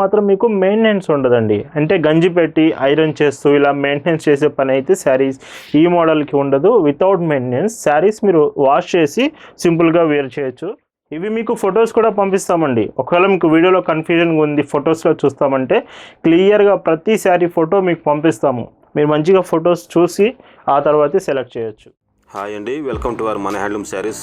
మాత్రం మీకు మెయింటెనెన్స్ ఉండదండి. అంటే గంజి పెట్టి ఐరన్ చేస్తూ ఇలా మెయింటెనెన్స్ చేసే పని అయితే శారీస్ ఈ మోడల్కి ఉండదు. వితౌట్ మెయింటెనెన్స్ శారీస్ మీరు వాష్ చేసి సింపుల్గా వేర్ చేయొచ్చు. ఇవి మీకు ఫొటోస్ కూడా పంపిస్తామండి. ఒకవేళ మీకు వీడియోలో కన్ఫ్యూజన్గా ఉంది ఫొటోస్లో చూస్తామంటే క్లియర్గా ప్రతి శారీ ఫోటో మీకు పంపిస్తాము. మీరు మంచిగా ఫొటోస్ చూసి ఆ తర్వాతే సెలెక్ట్ చేయొచ్చు. హాయ్ అండి వెల్కమ్ టు అవర్ మన హ్యాండ్లూమ్ శారీస్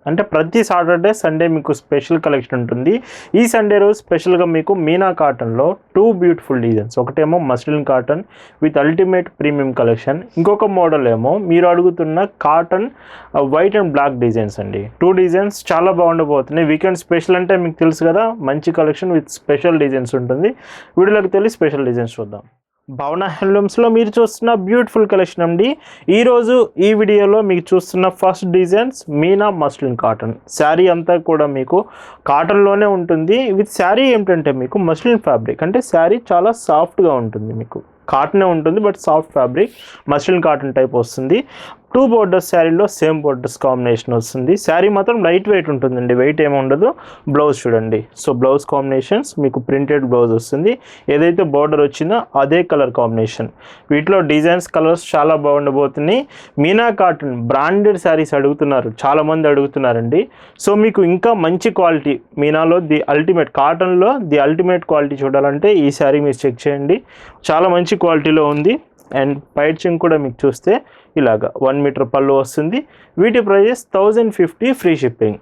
అంటే ప్రతి సాటర్డే సండే మీకు స్పెషల్ కలెక్షన్ ఉంటుంది. ఈ సండే రోజు స్పెషల్గా మీకు మీనా కాటన్లో టూ బ్యూటిఫుల్ డిజైన్స్. ఒకటేమో muslin cotton with ultimate premium collection. ఇంకొక మోడల్ ఏమో మీరు అడుగుతున్న cotton white and black designs అండి. టూ డిజైన్స్ చాలా బాగుండబోతున్నాయి. వీకెండ్ స్పెషల్ అంటే మీకు తెలుసు కదా మంచి కలెక్షన్ విత్ స్పెషల్ డిజైన్స్ ఉంటుంది. వీడియోలోకి తెలిసి స్పెషల్ డిజైన్స్ చూద్దాం. భవన హ్యాండ్లూమ్స్లో మీరు చూస్తున్న బ్యూటిఫుల్ కలెక్షన్ అండి. ఈరోజు ఈ వీడియోలో మీకు చూస్తున్న first designs Meena muslin cotton. Sari అంతా కూడా మీకు కాటన్లోనే ఉంటుంది. విత్ శారీ ఏమిటంటే మీకు మస్లిన్ ఫ్యాబ్రిక్. అంటే శారీ చాలా సాఫ్ట్గా ఉంటుంది మీకు. కాటనే ఉంటుంది but soft fabric muslin cotton type వస్తుంది. టూ బోర్డర్స్ శారీలో సేమ్ బోర్డర్స్ కాంబినేషన్ వస్తుంది. శారీ మాత్రం లైట్ వెయిట్ ఉంటుందండి. వెయిట్ ఏమి ఉండదు. బ్లౌజ్ చూడండి. సో బ్లౌజ్ కాంబినేషన్స్ మీకు ప్రింటెడ్ బ్లౌజ్ వస్తుంది. ఏదైతే బోర్డర్ వచ్చిందో అదే కలర్ కాంబినేషన్. వీటిలో డిజైన్స్ కలర్స్ చాలా బాగుండబోతున్నాయి. మీనా కాటన్ బ్రాండెడ్ శారీస్ అడుగుతున్నారు. చాలామంది అడుగుతున్నారండి. సో మీకు ఇంకా మంచి క్వాలిటీ మీనాలో ది అల్టిమేట్ కాటన్లో ది అల్టిమేట్ క్వాలిటీ చూడాలంటే ఈ శారీ మీరు చెక్ చేయండి. చాలా మంచి క్వాలిటీలో ఉంది. అండ్ పైచింగ్ కూడా మీకు చూస్తే ఇలాగా వన్ మీటర్ పళ్ళు వస్తుంది. వీటి prices thousand fifty free shipping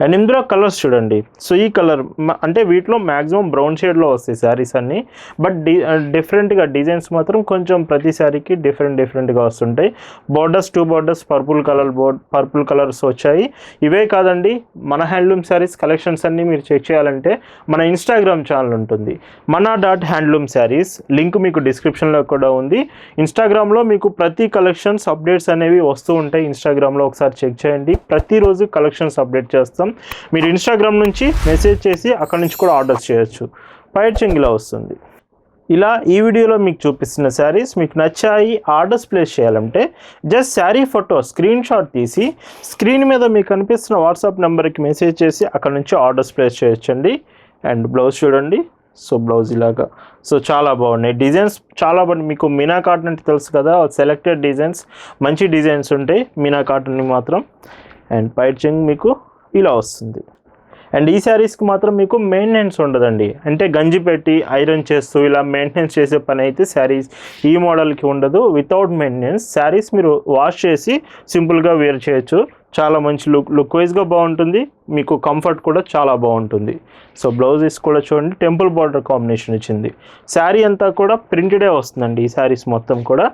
and ఇందులో కలర్స్ చూడండి. సో ఈ కలర్ అంటే వీటిలో మ్యాక్సిమం బ్రౌన్ షేడ్లో వస్తాయి శారీస్ అన్నీ. బట్ డి డిఫరెంట్గా డిజైన్స్ మాత్రం కొంచెం ప్రతి శారీకి డిఫరెంట్ డిఫరెంట్గా వస్తుంటాయి. Borders two borders purple colour board purple colours వచ్చాయి. ఇవే కాదండి మన హ్యాండ్లూమ్ శారీస్ కలెక్షన్స్ అన్నీ మీరు చెక్ చేయాలంటే మన ఇన్స్టాగ్రామ్ ఛానల్ ఉంటుంది. మన డాట్ హ్యాండ్లూమ్ శారీస్ లింక్ మీకు డిస్క్రిప్షన్లో కూడా ఉంది. ఇన్స్టాగ్రామ్లో మీకు ప్రతి కలెక్షన్స్ అప్డేట్స్ అనేవి వస్తూ ఉంటాయి. ఇన్స్టాగ్రామ్లో ఒకసారి చెక్ చేయండి. ప్రతిరోజు కలెక్షన్స్ అప్డేట్ చేస్తాం. మీరు ఇన్స్టాగ్రామ్ నుంచి మెసేజ్ చేసి అక్కడ నుంచి కూడా ఆర్డర్స్ చేయొచ్చు. పైట్ ఇలా వస్తుంది. ఇలా ఈ వీడియోలో మీకు చూపిస్తున్న శారీస్ మీకు నచ్చాయి ఆర్డర్స్ ప్లేస్ చేయాలంటే just sari photo screenshot తీసి స్క్రీన్ మీద మీకు కనిపిస్తున్న వాట్సాప్ నెంబర్కి మెసేజ్ చేసి అక్కడ నుంచి ఆర్డర్స్ ప్లేస్ చేయొచ్చండి. అండ్ బ్లౌజ్ చూడండి. సో బ్లౌజ్ ఇలాగా. సో చాలా బాగున్నాయి. డిజైన్స్ చాలా బాగున్నాయి. మీకు మీనా కాటన్ అంటే తెలుసు కదా? సెలెక్టెడ్ డిజైన్స్ మంచి డిజైన్స్ ఉంటాయి మీనా కాటన్ని మాత్రం. అండ్ పైచింగ్ మీకు ఇలా వస్తుంది. అండ్ ఈ శారీస్కి మాత్రం మీకు మెయింటెనెన్స్ ఉండదండి. అంటే గంజి పెట్టి ఐరన్ చేస్తూ ఇలా మెయింటెనెన్స్ చేసే పని అయితే శారీస్ ఈ మోడల్కి ఉండదు. వితౌట్ మెయింటెనెన్స్ శారీస్ మీరు వాష్ చేసి సింపుల్గా వేర్ చేయొచ్చు. చాలా మంచి లుక్ లుక్ వైజ్గా బాగుంటుంది. మీకు కంఫర్ట్ కూడా చాలా బాగుంటుంది. సో బ్లౌజెస్ కూడా చూడండి టెంపుల్ బార్డర్ కాంబినేషన్ ఇచ్చింది. శారీ అంతా కూడా ప్రింటెడే వస్తుందండి ఈ శారీస్ మొత్తం కూడా.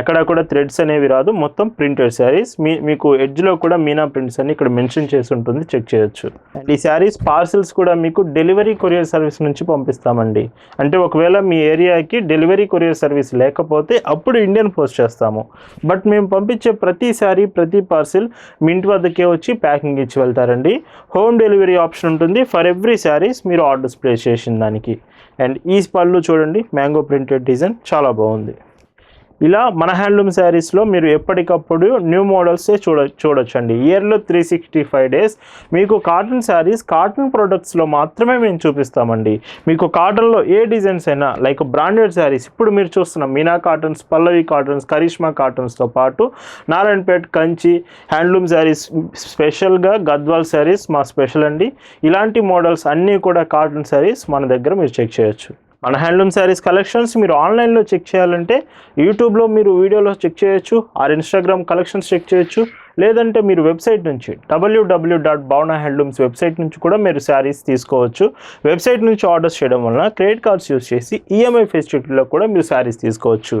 ఎక్కడ కూడా థ్రెడ్స్ అనేవి రాదు మొత్తం ప్రింటెడ్ శారీస్ మీ మీకు ఎడ్జ్లో కూడా మీనా ప్రింట్స్ అని ఇక్కడ మెన్షన్ చేసి ఉంటుంది చెక్ చేయొచ్చు. అండ్ ఈ శారీస్ పార్సిల్స్ కూడా మీకు డెలివరీ కొరియర్ సర్వీస్ నుంచి పంపిస్తామండి. అంటే ఒకవేళ మీ ఏరియాకి డెలివరీ కొరియర్ సర్వీస్ లేకపోతే అప్పుడు ఇండియన్ పోస్ట్ చేస్తాము. బట్ మేము పంపించే ప్రతి శారీ ప్రతి పార్సిల్ మీ ఇంటి వద్దకే వచ్చి ప్యాకింగ్ ఇచ్చి వెళ్తారండి. హోమ్ డెలివరీ ఆప్షన్ ఉంటుంది. ఫర్ ఎవ్రీ శారీస్ మీరు ఆర్డర్స్ ప్లేస్ చేసిన దానికి. అండ్ ఈ పళ్ళు చూడండి మ్యాంగో ప్రింటెడ్ డిజైన్ చాలా బాగుంది. ఇలా మన హ్యాండ్లూమ్ శారీస్లో మీరు ఎప్పటికప్పుడు న్యూ మోడల్సే చూడ చూడొచ్చండి. ఇయర్లో త్రీ సిక్స్టీ ఫైవ్ డేస్. మీకు కాటన్ శారీస్ కాటన్ ప్రొడక్ట్స్లో మాత్రమే మేము చూపిస్తామండి. మీకు కాటన్లో ఏ డిజైన్స్ అయినా లైక్ బ్రాండెడ్ శారీస్ ఇప్పుడు మీరు చూస్తున్న మీనా కాటన్స్ పల్లవి కాటన్స్ కరిష్మా కాటన్స్తో పాటు నారాయణపేట్ కంచి హ్యాండ్లూమ్ శారీస్ స్పెషల్గా గద్వాల్ శారీస్ మా స్పెషల్ అండి. ఇలాంటి మోడల్స్ అన్నీ కూడా కాటన్ శారీస్ మన దగ్గర మీరు చెక్ చేయొచ్చు. మన హ్యాండ్లూమ్ శారీస్ కలెక్షన్స్ మీరు ఆన్లైన్లో చెక్ చేయాలంటే యూట్యూబ్లో మీరు వీడియోలో చెక్ చేయొచ్చు ఆర్ ఇన్స్టాగ్రామ్ కలెక్షన్స్ చెక్ చేయొచ్చు లేదంటే మీరు వెబ్సైట్ నుంచి WW dot Bhavana handlooms website నుంచి కూడా మీరు శారీస్ తీసుకోవచ్చు. వెబ్సైట్ నుంచి ఆర్డర్స్ చేయడం వలన క్రెడిట్ కార్డ్స్ యూస్ చేసి ఈఎంఐ ఫెసిలిటీలో కూడా మీరు శారీస్ తీసుకోవచ్చు.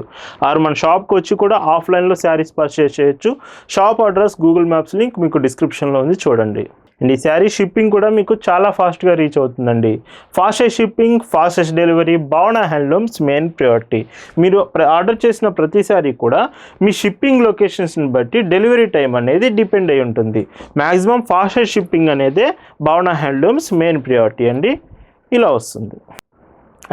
ఆర్ మన షాప్కి వచ్చి కూడా ఆఫ్లైన్లో శారీస్ పర్చేస్ చేయొచ్చు. Shop address Google Maps link మీకు డిస్క్రిప్షన్లో ఉంది చూడండి. అండ్ ఈ శారీ షిప్పింగ్ కూడా మీకు చాలా ఫాస్ట్గా రీచ్ అవుతుందండి. Fastest shipping fastest delivery Bhavana handlooms main priority. మీరు ఆర్డర్ చేసిన ప్రతిసారి కూడా మీ షిప్పింగ్ లొకేషన్స్ని బట్టి డెలివరీ టైం అనేది డిపెండ్ అయి ఉంటుంది. మ్యాక్సిమం ఫాస్టెస్ట్ షిప్పింగ్ అనేది భావన హ్యాండ్లూమ్స్ మెయిన్ ప్రియారిటీ అండి. ఇలా వస్తుంది.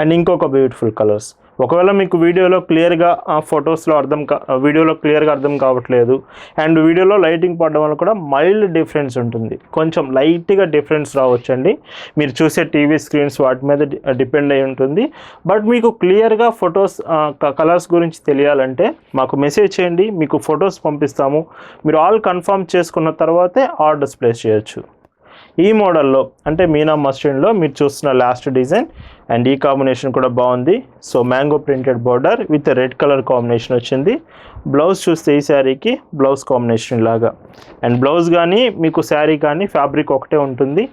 అండ్ ఇంకొక బ్యూటిఫుల్ కలర్స్. ఒకవేళ మీకు వీడియోలో క్లియర్గా ఫొటోస్లో అర్థం కా వీడియోలో క్లియర్గా అర్థం కావట్లేదు అండ్ వీడియోలో లైటింగ్ పడడం వల్ల కూడా మైల్డ్ డిఫరెన్స్ ఉంటుంది. కొంచెం లైట్గా డిఫరెన్స్ రావచ్చండి. మీరు చూసే టీవీ స్క్రీన్స్ వాటి మీద డిపెండ్ అయి ఉంటుంది. బట్ మీకు క్లియర్గా ఫొటోస్ కలర్స్ గురించి తెలియాలంటే మాకు మెసేజ్ చేయండి. మీకు ఫొటోస్ పంపిస్తాము. మీరు ఆల్ కన్ఫర్మ్ చేసుకున్న తర్వాతే ఆర్డర్స్ ప్లేస్ చేయొచ్చు. ఈ మోడల్లో అంటే మీనా మస్టిన్లో మీరు చూస్తున్న లాస్ట్ డిజైన్ అండ్ ఈ కాంబినేషన్ కూడా బాగుంది. So mango printed border with red colour combination వచ్చింది. బ్లౌజ్ చూస్తే ఈ శారీకి బ్లౌజ్ కాంబినేషన్ లాగా. అండ్ బ్లౌజ్ కానీ మీకు శారీ కానీ ఫ్యాబ్రిక్ ఒకటే ఉంటుంది.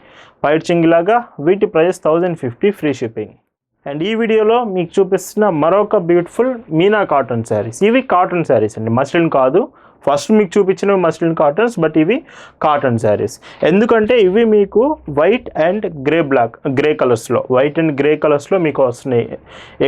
వైట్ చింగ్ లాగా వీటి price thousand fifty free shipping and ఈ వీడియోలో మీకు చూపిస్తున్న మరొక బ్యూటిఫుల్ మీనా కాటన్ శారీస్ ఇవి కాటన్ శారీస్ అండి. మస్లిన్ కాదు. ఫస్ట్ మీకు చూపించినవి మస్లిన్ కాటన్స్ బట్ ఇవి కాటన్ శారీస్ ఎందుకంటే ఇవి మీకు white and grey black grey కలర్స్లో వైట్ అండ్ గ్రే కలర్స్లో మీకు వస్తున్నాయి.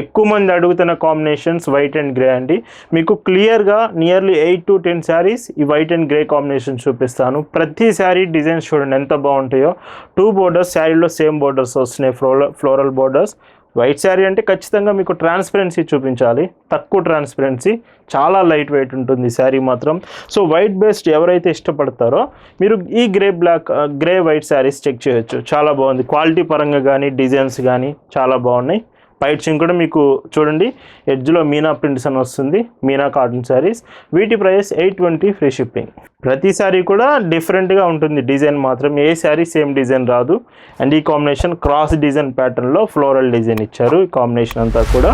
ఎక్కువ మంది అడుగుతున్న కాంబినేషన్స్ వైట్ అండ్ గ్రే అండి. మీకు క్లియర్గా nearly eight to ten saris ఈ వైట్ అండ్ గ్రే కాంబినేషన్ చూపిస్తాను. ప్రతి శారీ డిజైన్స్ చూడండి ఎంత బాగుంటాయో. టూ బోర్డర్స్ శారీలో సేమ్ బోర్డర్స్ వస్తున్నాయి floral floral borders white sari అంటే ఖచ్చితంగా మీకు ట్రాన్స్పరెన్సీ చూపించాలి. తక్కువ ట్రాన్స్పరెన్సీ చాలా లైట్ వెయిట్ ఉంటుంది శారీ మాత్రం. సో వైట్ బేస్డ్ ఎవరైతే ఇష్టపడతారో మీరు ఈ grey black grey white saris check చేయొచ్చు. చాలా బాగుంది. క్వాలిటీ పరంగా కానీ డిజైన్స్ కానీ చాలా బాగున్నాయి. వైట్ చింగ్ కూడా మీకు చూడండి ఎడ్జ్లో మీనా ప్రింట్స్ అని వస్తుంది మీనా కాటన్ శారీస్. వీటి price eight twenty free shipping. ప్రతి శారీ కూడా డిఫరెంట్గా ఉంటుంది డిజైన్ మాత్రం. ఏ శారీ సేమ్ డిజైన్ రాదు. అండ్ ఈ కాంబినేషన్ క్రాస్ డిజైన్ ప్యాటర్న్లో ఫ్లోరల్ డిజైన్ ఇచ్చారు ఈ కాంబినేషన్ అంతా కూడా.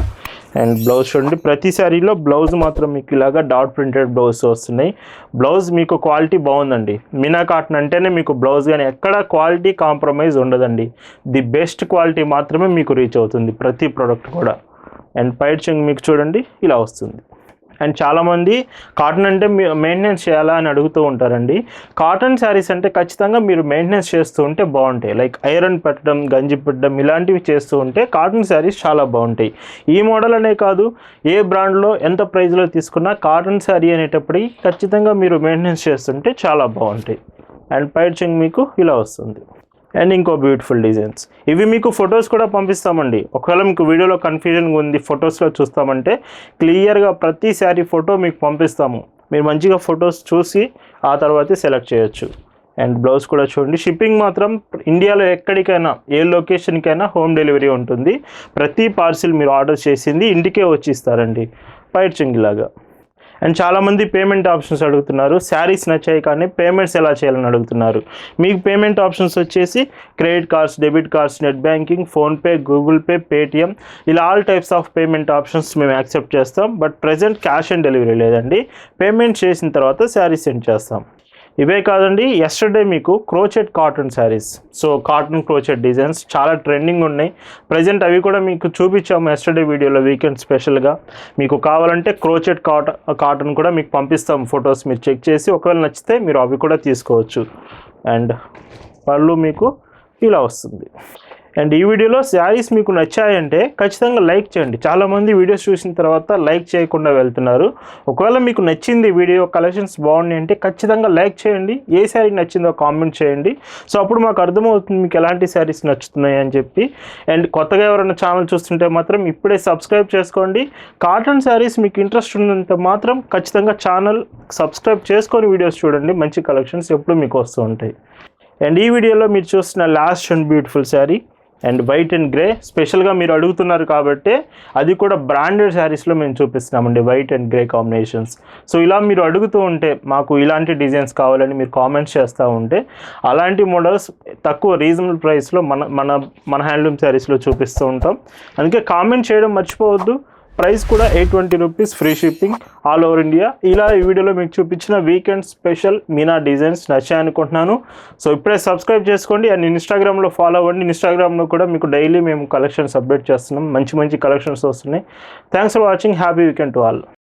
అండ్ బ్లౌజ్ చూడండి ప్రతి శారీలో బ్లౌజ్ మాత్రం మీకు ఇలాగా డాట్ ప్రింటెడ్ బ్లౌజ్ వస్తున్నాయి. బ్లౌజ్ మీకు క్వాలిటీ బాగుందండి. మీనా కాటన్ అంటేనే మీకు బ్లౌజ్ కానీ ఎక్కడ క్వాలిటీ కాంప్రమైజ్ ఉండదండి. ది బెస్ట్ క్వాలిటీ మాత్రమే మీకు రీచ్ అవుతుంది ప్రతి ప్రోడక్ట్ కూడా. అండ్ పైట్ చెంగ్ మీకు చూడండి ఇలా వస్తుంది. అండ్ చాలామంది కాటన్ అంటే మెయింటెనెన్స్ చేయాలా అని అడుగుతూ ఉంటారండి. కాటన్ శారీస్ అంటే ఖచ్చితంగా మీరు మెయింటెనెన్స్ చేస్తూ ఉంటే బాగుంటాయి. లైక్ ఐరన్ పెట్టడం గంజి పెట్టడం ఇలాంటివి చేస్తూ ఉంటే కాటన్ శారీస్ చాలా బాగుంటాయి. ఈ మోడల్ అనే కాదు ఏ బ్రాండ్లో ఎంత ప్రైస్లో తీసుకున్నా కాటన్ శారీ అనేటప్పటికి ఖచ్చితంగా మీరు మెయింటెనెన్స్ చేస్తుంటే చాలా బాగుంటాయి. అండ్ పైచింగ్ మీకు ఇలా వస్తుంది. అండ్ ఇంకో బ్యూటిఫుల్ డిజైన్స్. ఇవి మీకు ఫొటోస్ కూడా పంపిస్తామండి. ఒకవేళ మీకు వీడియోలో కన్ఫ్యూజన్ ఉంది ఫొటోస్లో చూస్తామంటే క్లియర్గా ప్రతి శారీ ఫోటో మీకు పంపిస్తాము. మీరు మంచిగా ఫొటోస్ చూసి ఆ తర్వాతే సెలెక్ట్ చేయొచ్చు. అండ్ బ్లౌజ్ కూడా చూడండి. షిప్పింగ్ మాత్రం ఇండియాలో ఎక్కడికైనా ఏ లొకేషన్కైనా హోమ్ డెలివరీ ఉంటుంది. ప్రతి పార్సిల్ మీరు ఆర్డర్ చేసింది ఇంటికే వచ్చి ఇస్తారండి. పైట్ లాగా. అండ్ చాలామంది పేమెంట్ ఆప్షన్స్ అడుగుతున్నారు. శారీస్ నచ్చాయి కానీ పేమెంట్స్ ఎలా చేయాలని అడుగుతున్నారు. మీకు పేమెంట్ ఆప్షన్స్ వచ్చేసి credit cards debit cards net banking PhonePe Google Pay Paytm ఇలా all types of payment options మేము యాక్సెప్ట్ చేస్తాం. But present cash on delivery లేదండి. పేమెంట్ చేసిన తర్వాత శారీ సెండ్ చేస్తాం. ఇవే కాదండి ఎస్టర్డే మీకు crochet cotton saris so cotton crochet designs చాలా ట్రెండింగ్ ఉన్నాయి. ప్రజెంట్ అవి కూడా మీకు చూపించాము ఎస్టర్డే వీడియోలో వీకెండ్ స్పెషల్గా మీకు కావాలంటే క్రోచెట్ కాటన్ కాటన్ కూడా మీకు పంపిస్తాం ఫొటోస్ మీరు చెక్ చేసి ఒకవేళ నచ్చితే మీరు అవి కూడా తీసుకోవచ్చు. అండ్ పళ్ళు మీకు ఇలా వస్తుంది. అండ్ ఈ వీడియోలో శారీస్ మీకు నచ్చాయంటే ఖచ్చితంగా లైక్ చేయండి. చాలామంది వీడియోస్ చూసిన తర్వాత లైక్ చేయకుండా వెళ్తున్నారు. ఒకవేళ మీకు నచ్చింది వీడియో కలెక్షన్స్ బాగున్నాయి అంటే ఖచ్చితంగా లైక్ చేయండి. ఏ శారీ నచ్చిందో కామెంట్ చేయండి. సో అప్పుడు మాకు అర్థమవుతుంది మీకు ఎలాంటి శారీస్ నచ్చుతున్నాయి అని చెప్పి. అండ్ కొత్తగా ఎవరైనా ఛానల్ చూస్తుంటే మాత్రం ఇప్పుడే సబ్స్క్రైబ్ చేసుకోండి. కాటన్ శారీస్ మీకు ఇంట్రెస్ట్ ఉన్నంత మాత్రం ఖచ్చితంగా ఛానల్ సబ్స్క్రైబ్ చేసుకొని వీడియోస్ చూడండి. మంచి కలెక్షన్స్ ఎప్పుడు మీకు వస్తూ ఉంటాయి. అండ్ ఈ వీడియోలో మీరు చూస్తున్న last and beautiful sari. And white and grey. స్పెషల్గా మీరు అడుగుతున్నారు కాబట్టి అది కూడా బ్రాండెడ్ శారీస్లో మేము చూపిస్తున్నామండి white and grey combinations. So ఇలా మీరు అడుగుతూ ఉంటే మాకు ఇలాంటి డిజైన్స్ కావాలని మీరు కామెంట్స్ చేస్తూ ఉంటే అలాంటి మోడల్స్ తక్కువ రీజనబుల్ ప్రైస్లో మన మన మన హ్యాండ్లూమ్ శారీస్లో చూపిస్తూ ఉంటాం. అందుకే కామెంట్ చేయడం మర్చిపోవద్దు. ప్రైస్ కూడా eight twenty rupees free shipping all over India. ఇలా ఈ వీడియోలో మీకు చూపించిన వీకెండ్ స్పెషల్ మీనా డిజైన్స్ నచ్చాయి అనుకుంటున్నాను. సో ఇప్పుడే సబ్స్క్రైబ్ చేసుకోండి. అండ్ ఇన్స్టాగ్రామ్లో ఫాలో అవ్వండి. ఇన్స్టాగ్రామ్లో కూడా మీకు డైలీ మేము కలెక్షన్స్ అప్డేట్ చేస్తున్నాం. మంచి మంచి కలెక్షన్స్ వస్తున్నాయి. Thanks for watching. Happy weekend to all.